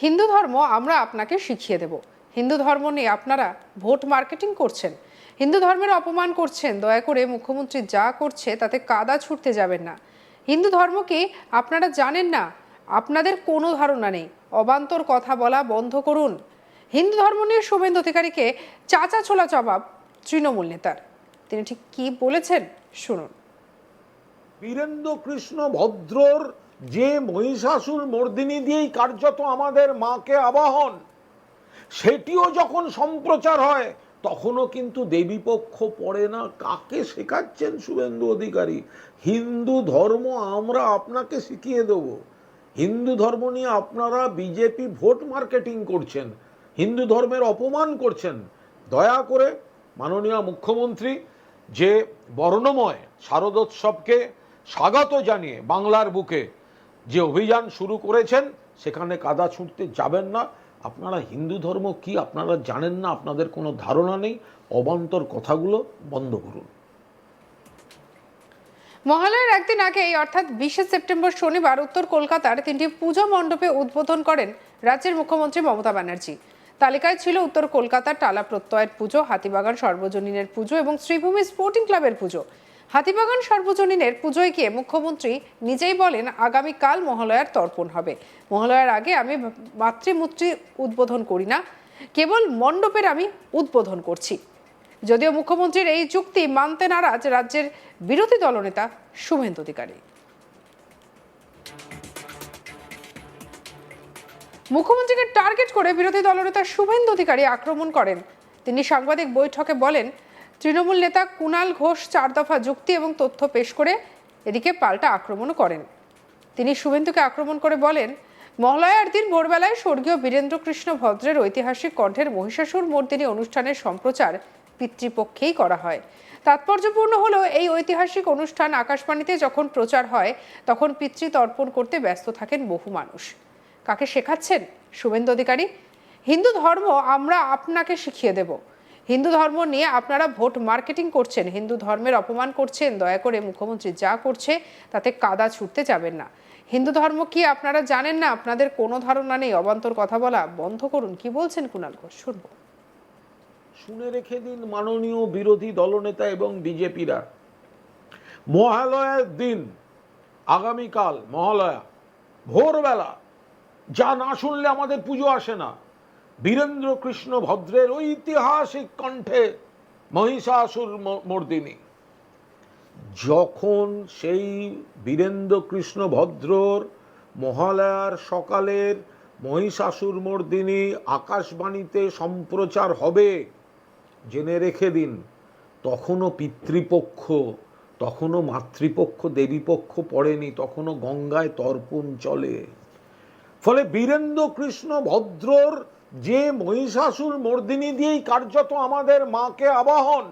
হিন্দু ধর্ম আমরা আপনাকে শিখিয়ে দেব। হিন্দু ধর্ম নিয়ে আপনারা ভোট মার্কেটিং করছেন। হিন্দু ধর্মের অপমান করছেন, দয়া করে মুখ্যমন্ত্রী যা করছে তাতে কাদা ছুটতে যাবেন না। হিন্দু ধর্ম কি আপনারা জানেন না? আপনাদের কোনো ধারণা নেই। অবান্তর কথা বলা বন্ধ করুন। হিন্দু ধর্ম নিয়ে শুভেন্দু অধিকারীকে চাচা ছোলা জবাব তৃণমূল নেতার। তিনি ঠিক কি বলেছেন শুনুন। বীরেন্দ্র কৃষ্ণ ভদ্রর যে মহিষাসুর মর্দিনী দিয়েই কার্যত আমাদের মাকে আবাহন, সেটিও যখন সম্প্রচার হয়, তখনও কিন্তু দেবীপক্ষ পড়ে না। কাকে শেখাচ্ছেন শুভেন্দু অধিকারী? হিন্দু ধর্ম আমরা আপনাকে শিখিয়ে দেব। হিন্দু ধর্ম নিয়ে আপনারা বিজেপি ভোট মার্কেটিং করছেন, হিন্দু ধর্মের অপমান করছেন। দয়া করে মাননীয় মুখ্যমন্ত্রী, যে বর্ণময় শারদোৎসবকে স্বাগত জানিয়ে বাংলার বুকে যে অভিযান শুরু করেছেন, সেখানে কাদা ছুটতে যাবেন না। আপনারা হিন্দু ধর্ম কি, আপনারা জানেন না, আপনাদের কোনো ধারণা নেই? অবান্তর কথাগুলো বন্ধ করুন। মহালয়ার একদিন আগেই অর্থাৎ বিশে সেপ্টেম্বর শনিবার উত্তর কলকাতার তিনটি পূজা মণ্ডপে উদ্বোধন করেন রাজ্যের মুখ্যমন্ত্রী মমতা ব্যানার্জি। তালিকায় ছিল উত্তর কলকাতার টালা প্রত্যয়ের পুজো, হাতিবাগান সর্বজনীনের পুজো এবং শ্রীভূমি স্পোর্টিং ক্লাবের পুজো। হাতিবাগান সর্বজনীনের পুজোয় গিয়ে মুখ্যমন্ত্রী নিজেই বলেন, আগামীকাল মহালয়ার তর্পণ হবে। মহালয়ার আগে আমি মাতৃমূর্তি উদ্বোধন করি না, কেবল মণ্ডপের আমি উদ্বোধন করছি। যদিও মুখ্যমন্ত্রীর এই চুক্তি মানতে নারাজ রাজ্যের বিরোধী দলনেতা শুভেন্দু অধিকারী। মুখ্যমন্ত্রীকে টার্গেট করে বিরোধী দলনেতা শুভেন্দু অধিকারী আক্রমণ করেন। তিনি সাংবাদিক বৈঠকে বলেন তৃণমূল নেতা কুণাল ঘোষ চার দফা যুক্তি এবং তথ্য পেশ করে এদিকে পাল্টা আক্রমণও করেন। তিনি শুভেন্দুকে আক্রমণ করে বলেন, মহালয়ার দিন ভোরবেলায় স্বর্গীয় বীরেন্দ্র কৃষ্ণ ভদ্রের ঐতিহাসিক কণ্ঠের মহিষাসুর মর্দিনী অনুষ্ঠানের সম্প্রচার পিতৃপক্ষেই করা হয়। তাৎপর্যপূর্ণ হলো এই ঐতিহাসিক অনুষ্ঠান আকাশবাণীতে যখন প্রচার হয়, তখন পিতৃতর্পণ করতে ব্যস্ত থাকেন বহু মানুষ। কাকে শেখাচ্ছেন? শুভেন্দু অধিকারী, হিন্দু ধর্ম আমরা আপনাকে শিখিয়ে দেব। হিন্দু ধর্ম নিয়ে আপনারা ভোট মার্কেটিং করছেন, হিন্দু ধর্মের অপমান করছেন, দয়া করে মুখ্যমন্ত্রী যা করছে তাতে কাদা ছুটতে যাবেন না। হিন্দু ধর্ম কি আপনারা জানেন না? আপনাদের কোনো ধারণা নেই? অবান্তর কথা বলা বন্ধ করুন। কি বলছেন কুণাল ঘোষ? শুনব। শুনে রেখে দিন মাননীয় বিরোধী দলনেতা এবং বিজেপিরা। মহালয়ার দিন, আগামীকাল মহালয়া, ভোরবেলা, যা না শুনলে আমাদের পুজো আসে না। বীরেন্দ্র কৃষ্ণ ভদ্রের ঐতিহাসিক কণ্ঠে মহিষাসুর মর্দিনী। যখন সেই বীরেন্দ্র কৃষ্ণ ভদ্রর মহালয়ার সকালের মহিষাসুর মর্দিনী আকাশবাণীতে সম্প্রচার হবে, জেনে রেখে দিন, তখনও পিতৃপক্ষ, তখনও মাতৃপক্ষ, দেবীপক্ষ পড়েনি, তখনও গঙ্গায় তর্পণ চলে। ফলে বীরেন্দ্র কৃষ্ণ ভদ্রর যে মহিষাসুর মর্দিনী দিয়েই কার্যত আমাদের মাকে আবাহন,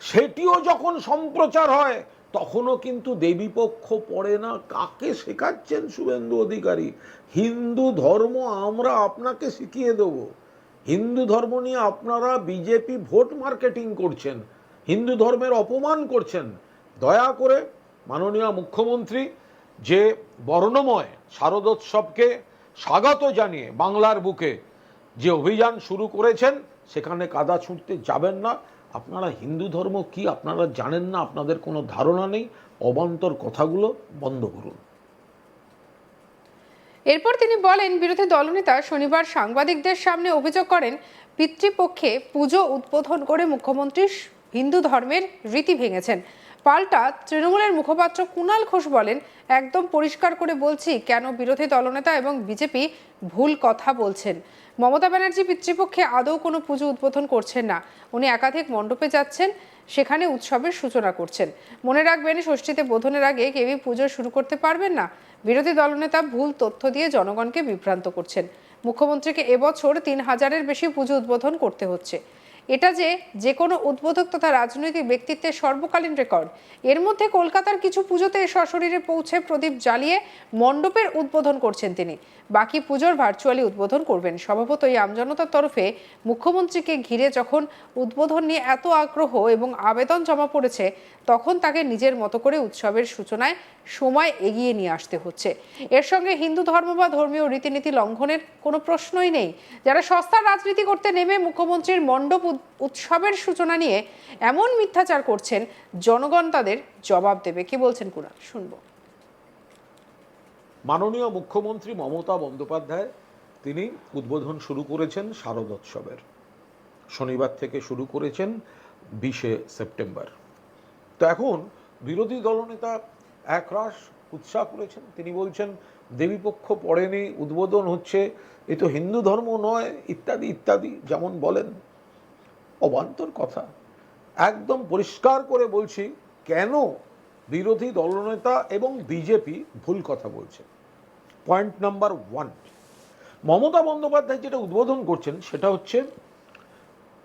সেটিও যখন সম্প্রচার হয়, তখনও কিন্তু দেবীপক্ষ পড়ে না। কাকে শেখাচ্ছেন শুভেন্দু অধিকারী? হিন্দু ধর্ম আমরা আপনাকে শিখিয়ে দেব। হিন্দু ধর্ম নিয়ে আপনারা বিজেপি ভোট মার্কেটিং করছেন, হিন্দু ধর্মের অপমান করছেন। দয়া করে মাননীয় মুখ্যমন্ত্রী, যে বর্ণময় শারদোৎসবকে স্বাগত জানিয়ে বাংলার বুকে যে অভিযান শুরু করেছেন, সেখানে কাদা ছুটতে যাবেন না। আপনারা হিন্দু ধর্ম কি, আপনারা জানেন না, আপনাদের কোনো ধারণা নেই? অবান্তর কথাগুলো বন্ধ করুন। এরপর তিনি বলেন, বিরোধী দলনেতা শনিবার সাংবাদিকদের সামনে অভিযোগ করেন, পিতৃপক্ষে পুজো উদ্বোধন করে মুখ্যমন্ত্রী হিন্দু ধর্মের রীতি ভেঙেছেন। পাল্টা তৃণমূলের মুখপাত্র কুণাল ঘোষ বলেন, একদম পরিষ্কার করে বলছি কেন বিরোধী দলনেতা এবং বিজেপি ভুল কথা বলছেন। মমতা ব্যানার্জি পিতৃপক্ষে আদৌ কোনো পুজো উদ্বোধন করছেন না। উনি একাধিক মণ্ডপে যাচ্ছেন, সেখানে উৎসবের সূচনা করছেন। মনে রাখবেন, ষষ্ঠীতে বোধনের আগে কেউই পুজো শুরু করতে পারবেন না। বিরোধী দলনেতা ভুল তথ্য দিয়ে জনগণকে বিভ্রান্ত করছেন। মুখ্যমন্ত্রীকে এবছর তিন হাজারের বেশি পুজো উদ্বোধন করতে হচ্ছে। এটা যে যে কোনো উদ্বোধক তথা রাজনৈতিক ব্যক্তিত্বের সর্বকালীন রেকর্ড। এর মধ্যে কলকাতার কিছু পুজোতে সশরীরে পৌঁছে প্রদীপ জ্বালিয়ে মণ্ডপের উদ্বোধন করছেন তিনি। বাকি পুজোর ভার্চুয়ালি উদ্বোধন করবেন। স্বভাবতই আমজনতার তরফে মুখ্যমন্ত্রীকে ঘিরে যখন উদ্বোধন নিয়ে এত আগ্রহ এবং আবেদন জমা পড়েছে, তখন তাকে নিজের মতো করে উৎসবের সূচনায় সময় এগিয়ে নিয়ে আসতে হচ্ছে। এর সঙ্গে হিন্দু ধর্ম বা ধর্মীয় রীতিনীতি লঙ্ঘনের কোনো প্রশ্নই নেই। যারা সস্তার রাজনীতি করতে নেমে মুখ্যমন্ত্রীর মণ্ডপ উৎসবের সূচনা নিয়ে এমন মিথ্যাচার করছেন, জনগণ তাদের জবাব দেবে। কি বলছেন কুণাল শুনব। মাননীয় মুখ্যমন্ত্রী মমতা বন্দ্যোপাধ্যায়, তিনি উদ্বোধন শুরু করেছেন শারদোৎসবের শনিবার থেকে শুরু করেছেন বিশে সেপ্টেম্বর। তো এখন বিরোধী দলনেতা একরাশ উৎসাহ করেছেন। তিনি বলছেন, দেবীপক্ষ পড়েনি, উদ্বোধন হচ্ছে। এ তো হিন্দু ধর্ম নয়, ইত্যাদি ইত্যাদি, যেমন বলেন। অবান্তর কথা। একদম পরিষ্কার করে বলছি, কেন বিরোধী দলনেতা এবং বিজেপি ভুল কথা বলছে? Point number one. Mamata Bandyopadhyay যেটা উদ্বোধন করছেন, সেটা হচ্ছে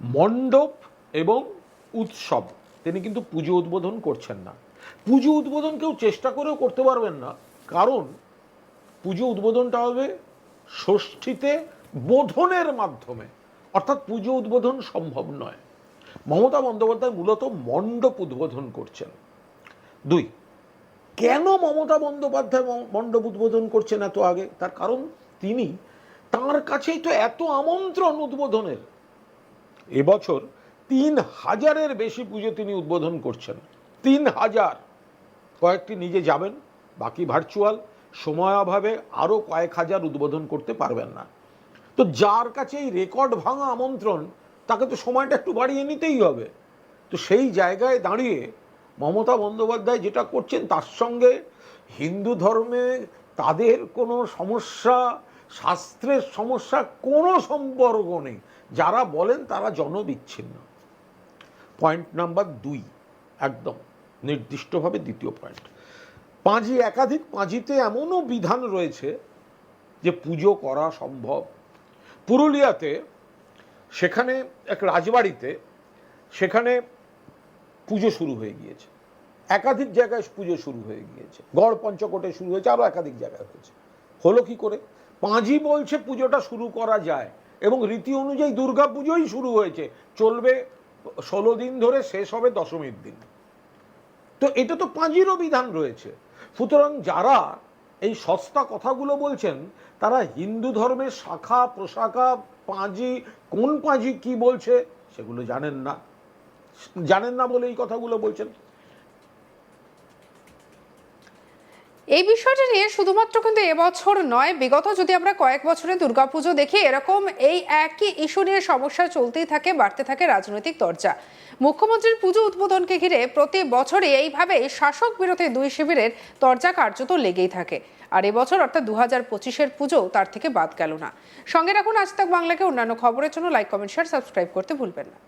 মণ্ডপ এবং উৎসব। তিনি কিন্তু পুজো উদ্বোধন করছেন না। পুজো উদ্বোধন কেউ চেষ্টা করেও করতে পারবেন না। কারণ পুজো উদ্বোধনটা হবে ষষ্ঠীতে বোধনের মাধ্যমে। অর্থাৎ পুজো উদ্বোধন সম্ভব নয়। মমতা বন্দ্যোপাধ্যায় মূলত মণ্ডপ উদ্বোধন করছেন। দুই, কেন মমতা বন্দ্যোপাধ্যায় মণ্ডপ উদ্বোধন করছেন এত আগে? তার কারণ তিনি তার কাছেই তো এত আমন্ত্রণ উদ্বোধনের। এবছর তিন হাজারের বেশি পুজো তিনি উদ্বোধন করছেন। তিন হাজার কয়েকটি নিজে যাবেন, বাকি ভার্চুয়াল সময় অভাবে আরও কয়েক হাজার উদ্বোধন করতে পারবেন না। তো যার কাছে এই রেকর্ড ভাঙা আমন্ত্রণ, তাকে তো সময়টা একটু বাড়িয়ে নিতেই হবে। তো সেই জায়গায় দাঁড়িয়ে মমতা বন্দ্যোপাধ্যায় যেটা করছেন, তার সঙ্গে হিন্দু ধর্মে তাদের কোনো সমস্যা, শাস্ত্রের সমস্যা কোনো সম্পর্ক নেই। যারা বলেন তারা জনবিচ্ছিন্ন। পয়েন্ট নাম্বার দুই, একদম। নির্দিষ্টভাবে দ্বিতীয় পয়েন্ট পাঁজি একাধিক পাঁজিতে এমনও বিধান রয়েছে যে পুজো করা সম্ভব। পুরুলিয়াতে সেখানে, এক রাজবাড়িতে সেখানে পুজো শুরু হয়ে গিয়েছে। একাধিক জায়গায় পুজো শুরু হয়ে গিয়েছে। গড় পঞ্চকোটে শুরু হয়েছে, আরও একাধিক জায়গায় হয়েছে। হলো কি করে? পাঁজি বলছে পুজোটা শুরু করা যায় এবং রীতি অনুযায়ী দুর্গা পুজোই শুরু হয়েছে। চলবে ষোলো দিন ধরে, শেষ হবে দশমীর দিন। তো এটা তো পাঁজিরও বিধান রয়েছে। সুতরাং যারা এই সস্তা কথাগুলো বলছেন, তারা হিন্দু ধর্মের শাখা প্রশাখা পাঁজি, কোন পাঁজি কি বলছে, সেগুলো জানেন না। জানেন না বলে এই কথাগুলো বলছেন। এই বিষয়টা নিয়ে শুধুমাত্র কিন্তু এবছর নয়, বিগত যদি আমরা কয়েক বছরে দুর্গাপুজো দেখি, এরকম এই একই ইস্যু নিয়ে সমস্যা চলতেই থাকে, বাড়তে থাকে রাজনৈতিক দরজা। মুখ্যমন্ত্রীর পুজো উদ্বোধনকে ঘিরে প্রতি বছরই এইভাবে শাসক বিরোধী দুই শিবিরের দরজা কার্যত লেগেই থাকে। আর এবছর অর্থাৎ দু হাজার পঁচিশের পুজো তার থেকে বাদ গেল না। সঙ্গে রাখুন, আজ তাক বাংলাকে অন্যান্য খবরের জন্য লাইক কমেন্ট শেয়ার সাবস্ক্রাইব করতে ভুলবেন না।